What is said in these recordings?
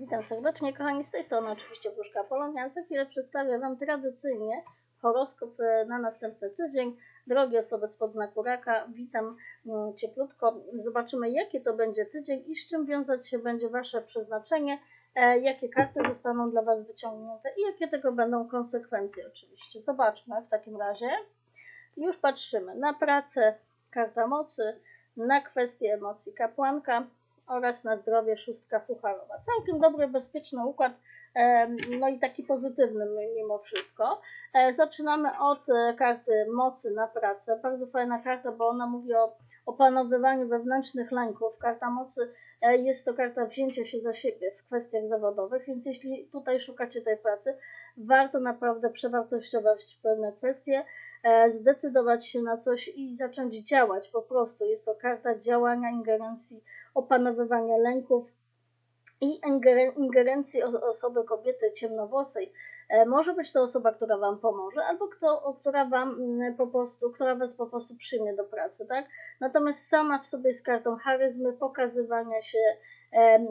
Witam serdecznie, kochani, z tej strony oczywiście Wróżka Polonia. Za chwilę przedstawię Wam tradycyjnie horoskop e, na następny tydzień. Drogie osoby spod znaku raka, witam mm, cieplutko. Zobaczymy, jaki to będzie tydzień i z czym wiązać się będzie Wasze przeznaczenie, e, jakie karty zostaną dla Was wyciągnięte i jakie tego będą konsekwencje oczywiście. Zobaczmy w takim razie. Już patrzymy na pracę, karta mocy, na kwestie emocji kapłanka, oraz na zdrowie szóstka pucharowa. Całkiem dobry, bezpieczny układ, no i taki pozytywny mimo wszystko. E, zaczynamy od e, karty mocy na pracę. Bardzo fajna karta, bo ona mówi o opanowywaniu wewnętrznych lęków. Karta mocy e, jest to karta wzięcia się za siebie w kwestiach zawodowych, więc jeśli tutaj szukacie tej pracy, warto naprawdę przewartościować pewne kwestie, zdecydować się na coś i zacząć działać po prostu. Jest to karta działania, ingerencji opanowywania lęków i ingerencji osoby kobiety ciemnowłosej. E, może być to osoba, która Wam pomoże, albo kto, która Wam mm, po prostu, która Was po prostu przyjmie do pracy, tak? Natomiast sama w sobie jest kartą charyzmy, pokazywania się, e,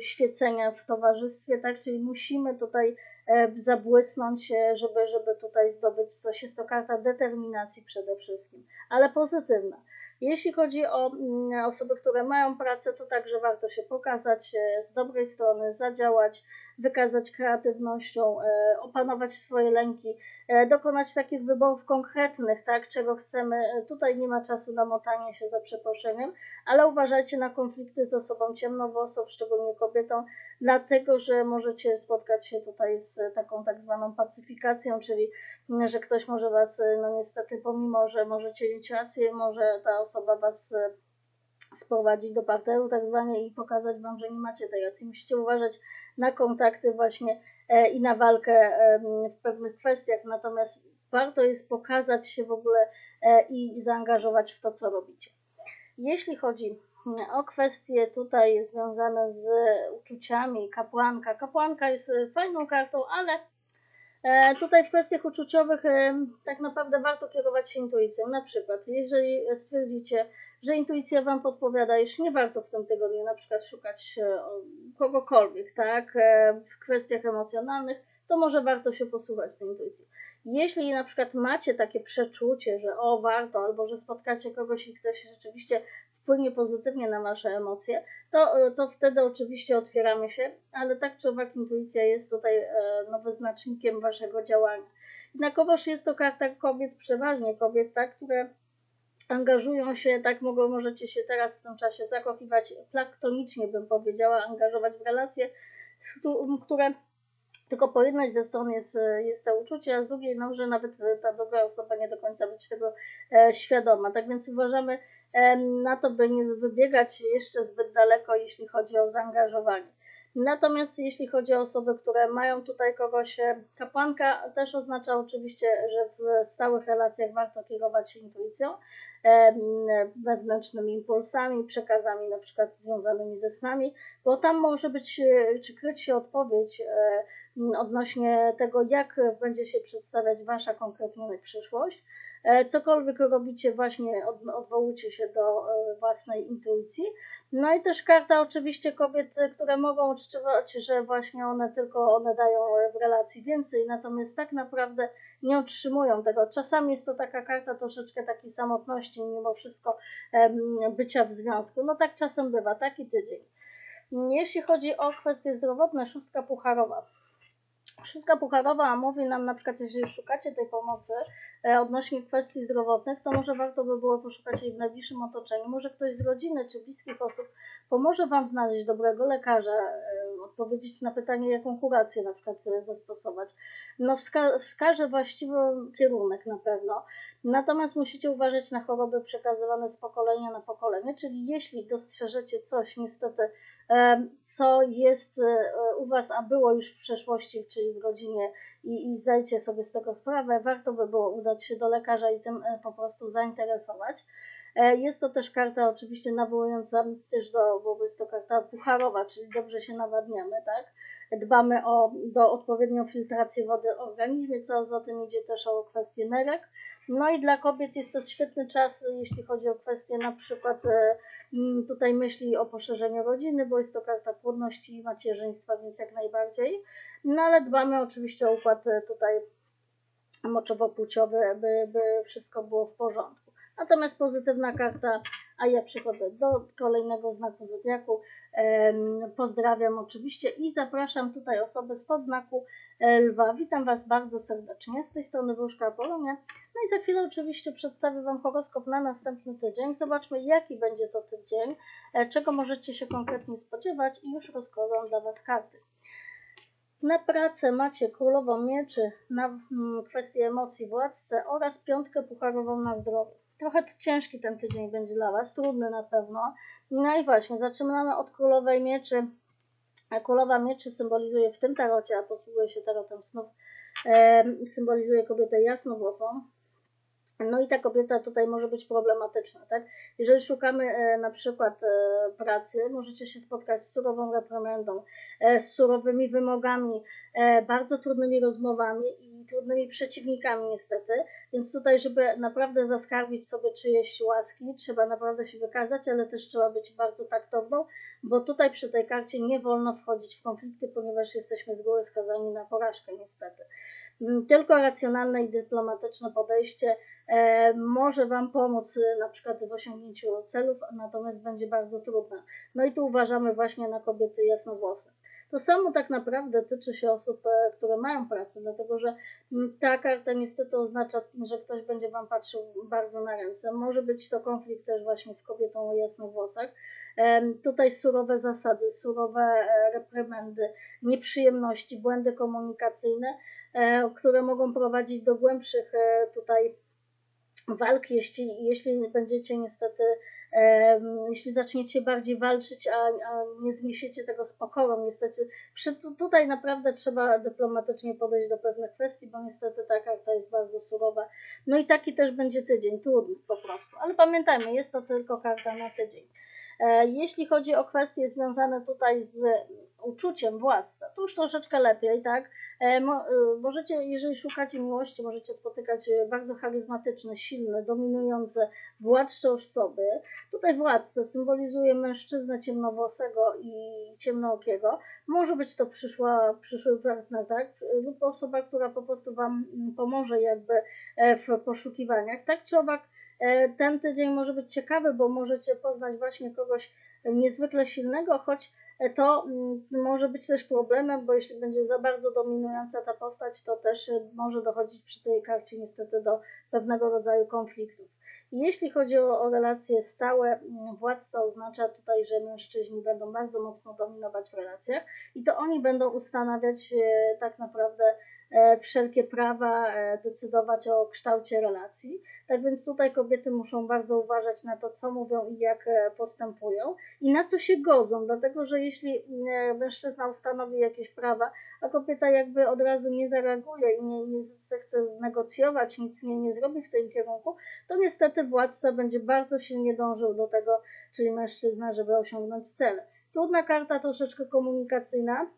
świecenia w towarzystwie, tak? Czyli musimy tutaj e, zabłysnąć, żeby, żeby tutaj zdobyć coś. Jest to karta determinacji przede wszystkim, ale pozytywna. Jeśli chodzi o mm, osoby, które mają pracę, to także warto się pokazać z dobrej strony, zadziałać, wykazać kreatywnością, e, opanować swoje lęki, e, dokonać takich wyborów konkretnych, tak, czego chcemy. Tutaj nie ma czasu na motanie się za przeproszeniem, ale uważajcie na konflikty z osobą ciemnowłosą, szczególnie kobietą, dlatego że możecie spotkać się tutaj z taką tak zwaną pacyfikacją, czyli że ktoś może was, no niestety, pomimo, że możecie mieć rację, może ta osoba was sprowadzić do parteru tak zwanie i pokazać wam, że nie macie tej racji. Musicie uważać na kontakty właśnie e, i na walkę w pewnych kwestiach, natomiast warto jest pokazać się w ogóle e, i zaangażować w to, co robicie. Jeśli chodzi o kwestie tutaj związane z uczuciami, kapłanka. Kapłanka jest fajną kartą, ale e, tutaj w kwestiach uczuciowych tak naprawdę warto kierować się intuicją. Na przykład, jeżeli stwierdzicie, że intuicja Wam podpowiada, iż nie warto w tym tygodniu na przykład szukać e, kogokolwiek, tak, e, w kwestiach emocjonalnych, to może warto się posłuchać tej intuicji. Jeśli na przykład macie takie przeczucie, że o warto, albo że spotkacie kogoś i ktoś rzeczywiście wpłynie pozytywnie na Wasze emocje, to, e, to wtedy oczywiście otwieramy się, ale tak czy owak intuicja jest tutaj no, wyznacznikiem Waszego działania. Jednakowoż jest to karta kobiet, przeważnie kobiet, tak, które angażują się, tak mogą, możecie się teraz w tym czasie zakochiwać plaktonicznie, bym powiedziała, angażować w relacje, które tylko po jednej ze stron jest, jest to uczucie, a z drugiej, no, że nawet ta druga osoba nie do końca być tego e, świadoma. Tak więc uważamy e, na to, by nie wybiegać jeszcze zbyt daleko, jeśli chodzi o zaangażowanie. Natomiast jeśli chodzi o osoby, które mają tutaj kogoś, e, kapłanka też oznacza oczywiście, że w stałych relacjach warto kierować się intuicją, wewnętrznymi impulsami, przekazami na przykład związanymi ze snami, bo tam może być, e, czy kryć się odpowiedź e, odnośnie tego, jak będzie się przedstawiać Wasza konkretnie przyszłość. Cokolwiek robicie, właśnie odwołujcie się do własnej intuicji. No i też karta oczywiście kobiet, które mogą odczuwać, że właśnie one tylko one dają w relacji więcej, natomiast tak naprawdę nie otrzymują tego. Czasami jest to taka karta troszeczkę takiej samotności, mimo wszystko bycia w związku. No tak czasem bywa, taki tydzień. Jeśli chodzi o kwestie zdrowotne, szóstka pucharowa. Szóstka pucharowa mówi nam na przykład, jeżeli szukacie tej pomocy e, odnośnie kwestii zdrowotnych, to może warto by było poszukać jej w najbliższym otoczeniu. Może ktoś z rodziny czy bliskich osób pomoże Wam znaleźć dobrego lekarza, e, odpowiedzieć na pytanie, jaką kurację na przykład e, zastosować. No wska wskaże właściwy kierunek na pewno. Natomiast musicie uważać na choroby przekazywane z pokolenia na pokolenie, czyli jeśli dostrzeżecie coś niestety co jest e, u Was, a było już w przeszłości, czyli w rodzinie i, i zdajcie sobie z tego sprawę, warto by było udać się do lekarza i tym e, po prostu zainteresować. E, Jest to też karta oczywiście nawołująca też do, bo jest to karta pucharowa, czyli dobrze się nawadniamy, tak? Dbamy o do odpowiednią filtrację wody w organizmie, co za tym idzie też o kwestię nerek. No i dla kobiet jest to świetny czas, jeśli chodzi o kwestię na przykład e, tutaj myśli o poszerzeniu rodziny, bo jest to karta płodności i macierzyństwa, więc jak najbardziej. No ale dbamy oczywiście o układ e, tutaj moczowo-płciowy, by, by wszystko było w porządku. Natomiast pozytywna karta, a ja przechodzę do kolejnego znaku zodiaku. Pozdrawiam oczywiście i zapraszam tutaj osoby spod znaku e, lwa. Witam Was bardzo serdecznie. Z tej strony Wróżka Apolonia. No i za chwilę oczywiście przedstawię Wam horoskop na następny tydzień. Zobaczmy jaki będzie to tydzień, e, czego możecie się konkretnie spodziewać i już rozkładam dla Was karty. Na pracę macie królową mieczy, na mm, kwestię emocji władcę oraz piątkę pucharową na zdrowie. Trochę to ciężki ten tydzień będzie dla Was, trudny na pewno. No i właśnie, zaczynamy od królowej mieczy. A Królowa mieczy symbolizuje w tym tarocie, a posługuje się tarotem snów, e, symbolizuje kobietę jasnowłosą. No i ta kobieta tutaj może być problematyczna, tak? Jeżeli szukamy e, na przykład e, pracy, możecie się spotkać z surową reprymendą, e, z surowymi wymogami, e, bardzo trudnymi rozmowami i trudnymi przeciwnikami niestety. Więc tutaj, żeby naprawdę zaskarbić sobie czyjeś łaski, trzeba naprawdę się wykazać, ale też trzeba być bardzo taktowną, bo tutaj przy tej karcie nie wolno wchodzić w konflikty, ponieważ jesteśmy z góry skazani na porażkę niestety. Tylko racjonalne i dyplomatyczne podejście e, może Wam pomóc e, na przykład w osiągnięciu celów, natomiast będzie bardzo trudne. No i tu uważamy właśnie na kobiety jasnowłose. To samo tak naprawdę tyczy się osób, e, które mają pracę, dlatego że ta karta niestety oznacza, że ktoś będzie Wam patrzył bardzo na ręce. Może być to konflikt też właśnie z kobietą o jasnowłosach. Tutaj surowe zasady, surowe reprymendy, nieprzyjemności, błędy komunikacyjne, które mogą prowadzić do głębszych e, tutaj walk, jeśli, jeśli będziecie niestety, em, jeśli zaczniecie bardziej walczyć, a, a nie zniesiecie tego z pokorą, niestety przy, tu- tutaj naprawdę trzeba dyplomatycznie podejść do pewnych kwestii, bo niestety ta karta jest bardzo surowa. No i taki też będzie tydzień, trudny po prostu. Ale pamiętajmy, jest to tylko karta na tydzień. E, Jeśli chodzi o kwestie związane tutaj z uczuciem władcy, to już troszeczkę lepiej, tak? E, e, możecie, jeżeli szukacie miłości, możecie spotykać bardzo charyzmatyczne, silne, dominujące, władcze osoby. Tutaj władcę symbolizuje mężczyznę ciemnowłosego i ciemnookiego. Może być to przyszła, przyszły partner, tak? Lub osoba, która po prostu Wam mm, pomoże jakby w poszukiwaniach. Tak czy owak, Ten tydzień może być ciekawy, bo możecie poznać właśnie kogoś niezwykle silnego, choć e, to mm, może być też problemem, bo jeśli będzie za bardzo dominująca ta postać, to też e, może dochodzić przy tej karcie niestety do pewnego rodzaju konfliktów. Jeśli chodzi o, o relacje stałe, mm, władca oznacza tutaj, że mężczyźni będą bardzo mocno dominować w relacjach i to oni będą ustanawiać e, tak naprawdę e, wszelkie prawa, e, decydować o kształcie relacji. Tak więc tutaj kobiety muszą bardzo uważać na to, co mówią i jak e, postępują i na co się godzą, dlatego że jeśli e, mężczyzna ustanowi jakieś prawa, a kobieta jakby od razu nie zareaguje i nie, nie zechce negocjować, nic nie, nie zrobi w tym kierunku, to niestety władca będzie bardzo silnie dążył do tego, czyli mężczyzna, żeby osiągnąć cel. Trudna karta, troszeczkę komunikacyjna,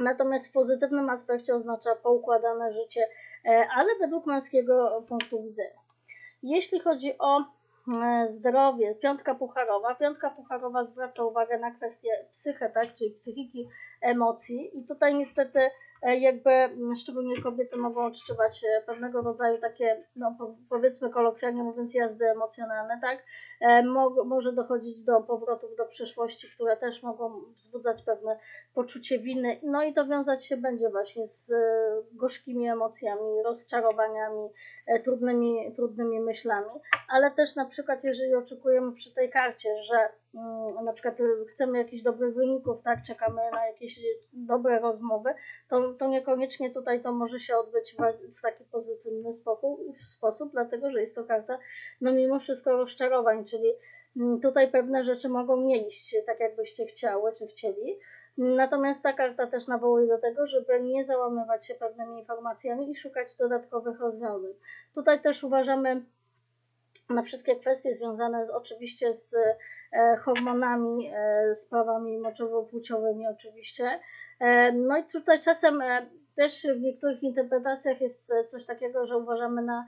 natomiast w pozytywnym aspekcie oznacza poukładane życie, e, ale według męskiego punktu widzenia. Jeśli chodzi o e, zdrowie, piątka pucharowa. Piątka pucharowa zwraca uwagę na kwestię psychę, tak, czyli psychiki, emocji. I tutaj niestety e, jakby m, szczególnie kobiety mogą odczuwać e, pewnego rodzaju takie, no po- powiedzmy kolokwialnie mówiąc, jazdy emocjonalne, tak, E, mo- może dochodzić do powrotów do przeszłości, które też mogą wzbudzać pewne poczucie winy, no i to wiązać się będzie właśnie z gorzkimi emocjami, rozczarowaniami, trudnymi, trudnymi myślami, ale też na przykład jeżeli oczekujemy przy tej karcie, że mm, na przykład y, chcemy jakichś dobrych wyników, tak, czekamy na jakieś dobre rozmowy, to, to niekoniecznie tutaj to może się odbyć w, w taki pozytywny spokój, sposób, dlatego że jest to karta, no mimo wszystko rozczarowań, czyli mm, tutaj pewne rzeczy mogą nie iść tak, jakbyście chciały czy chcieli. Natomiast ta karta też nawołuje do tego, żeby nie załamywać się pewnymi informacjami i szukać dodatkowych rozwiązań. Tutaj też uważamy na wszystkie kwestie związane z, oczywiście z e, hormonami, e, sprawami moczowo-płciowymi oczywiście. E, no i tutaj czasem też w niektórych interpretacjach jest coś takiego, że uważamy na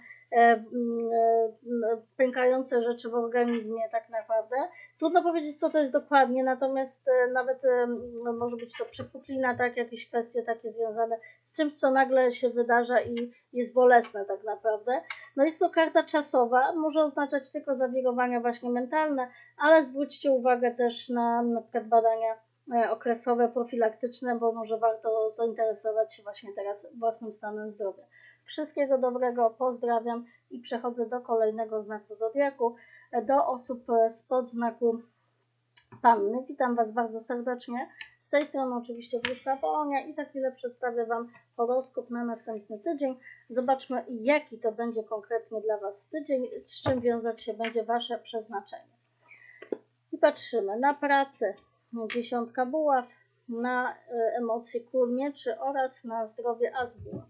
pękające rzeczy w organizmie tak naprawdę. Trudno powiedzieć, co to jest dokładnie, natomiast e, nawet e, no, może być to przepuklina, tak, jakieś kwestie takie związane z czymś, co nagle się wydarza i jest bolesne tak naprawdę. No jest to karta czasowa, może oznaczać tylko zawirowania właśnie mentalne, ale zwróćcie uwagę też na na przykład badania e, okresowe, profilaktyczne, bo może warto zainteresować się właśnie teraz własnym stanem zdrowia. Wszystkiego dobrego, pozdrawiam i przechodzę do kolejnego znaku zodiaku, do osób e, spod znaku Panny. Witam Was bardzo serdecznie. Z tej strony oczywiście Wróżka Polonia i za chwilę przedstawię Wam horoskop na następny tydzień. Zobaczmy jaki to będzie konkretnie dla Was tydzień, z czym wiązać się będzie Wasze przeznaczenie. I patrzymy na pracę, dziesiątka buław, na e, emocje król mieczy oraz na zdrowie as buław.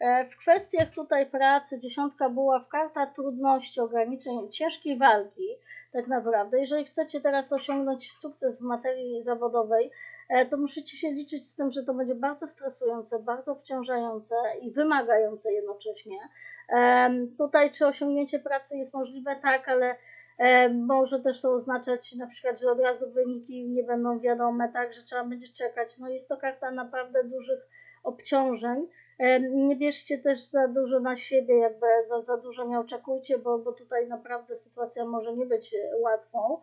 E, W kwestiach tutaj pracy dziesiątka buław, karta trudności, ograniczeń, ciężkiej walki tak naprawdę. Jeżeli chcecie teraz osiągnąć sukces w materii zawodowej, e, to musicie się liczyć z tym, że to będzie bardzo stresujące, bardzo obciążające i wymagające jednocześnie. Em, Tutaj czy osiągnięcie pracy jest możliwe? Tak, ale E, Może też to oznaczać na przykład, że od razu wyniki nie będą wiadome, tak, że trzeba będzie czekać. No jest to karta naprawdę dużych obciążeń. Nie bierzcie też za dużo na siebie, jakby za, za dużo nie oczekujcie, bo, bo tutaj naprawdę sytuacja może nie być e, łatwą.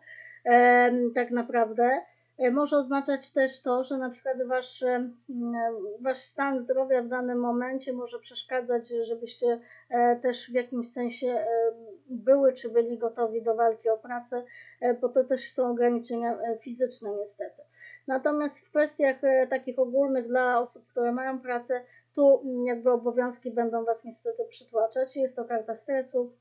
Tak naprawdę. E, Może oznaczać też to, że na przykład wasz, e, wasz stan zdrowia w danym momencie może przeszkadzać, żebyście też w jakimś sensie były czy byli gotowi do walki o pracę, bo to też są ograniczenia fizyczne niestety. Natomiast w kwestiach takich ogólnych dla osób, które mają pracę, tu jakby obowiązki będą Was niestety przytłaczać. Jest to karta stresu,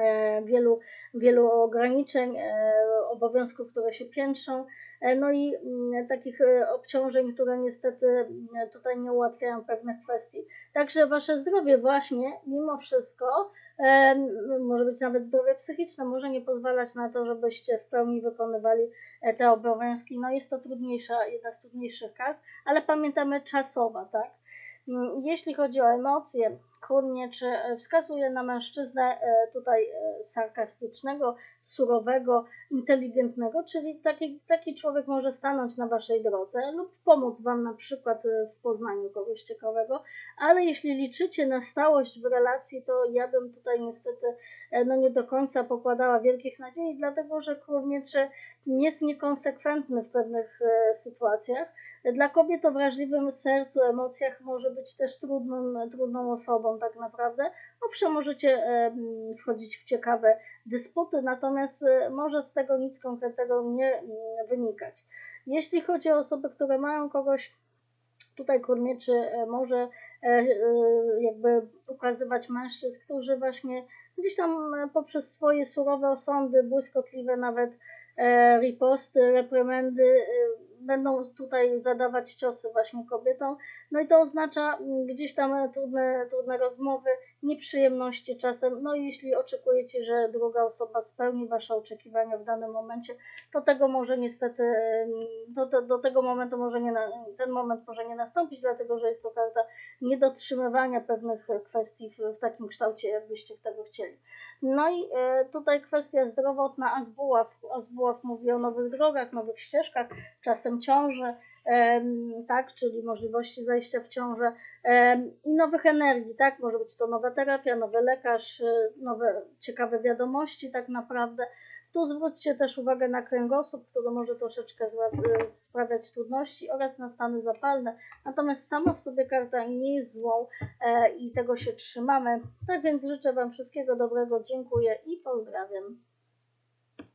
e, wielu, wielu ograniczeń, e, obowiązków, które się piętrzą, e, no i mm, takich obciążeń, które niestety tutaj nie ułatwiają pewnych kwestii. Także Wasze zdrowie właśnie, mimo wszystko, może być nawet zdrowie psychiczne, może nie pozwalać na to, żebyście w pełni wykonywali te obowiązki. No jest to trudniejsza, jedna z trudniejszych kart, ale pamiętamy czasowa, tak? Mm, Jeśli chodzi o emocje, król mieczy e, wskazuje na mężczyznę e, tutaj e, sarkastycznego, surowego, inteligentnego, czyli taki, taki człowiek może stanąć na waszej drodze lub pomóc wam na przykład w poznaniu kogoś ciekawego, ale jeśli liczycie na stałość w relacji, to ja bym tutaj niestety no nie do końca pokładała wielkich nadziei, dlatego że król mieczy jest niekonsekwentny w pewnych sytuacjach. Dla kobiet o wrażliwym sercu, emocjach może być też trudną, trudną osobą tak naprawdę. Owszem, możecie wchodzić w ciekawe dysputy, natomiast e, może z tego nic konkretnego nie wynikać. Jeśli chodzi o osoby, które mają kogoś, tutaj kurmieczy e, może e, jakby ukazywać mężczyzn, którzy właśnie gdzieś tam poprzez swoje surowe osądy, błyskotliwe nawet riposty, reprymendy będą tutaj zadawać ciosy właśnie kobietom. No i to oznacza mm, gdzieś tam e, trudne, trudne rozmowy, nieprzyjemności czasem. No i jeśli oczekujecie, że druga osoba spełni Wasze oczekiwania w danym momencie, to tego może niestety, em, do, do, do tego momentu może nie, ten moment może nie nastąpić, dlatego że jest to karta niedotrzymywania pewnych e, kwestii w, w takim kształcie, jakbyście tego chcieli. No i e, tutaj kwestia zdrowotna, Azbuław. Azbuław mówi o nowych drogach, nowych ścieżkach, czasem ciąży, tak, czyli możliwości zajścia w ciążę i nowych energii, tak, może być to nowa terapia, nowy lekarz, e, nowe ciekawe wiadomości tak naprawdę. Tu zwróćcie też uwagę na kręgosłup, który może troszeczkę e, sprawiać trudności oraz na stany zapalne. Natomiast sama w sobie karta nie jest złą e, i tego się trzymamy. Tak więc życzę Wam wszystkiego dobrego, dziękuję i pozdrawiam.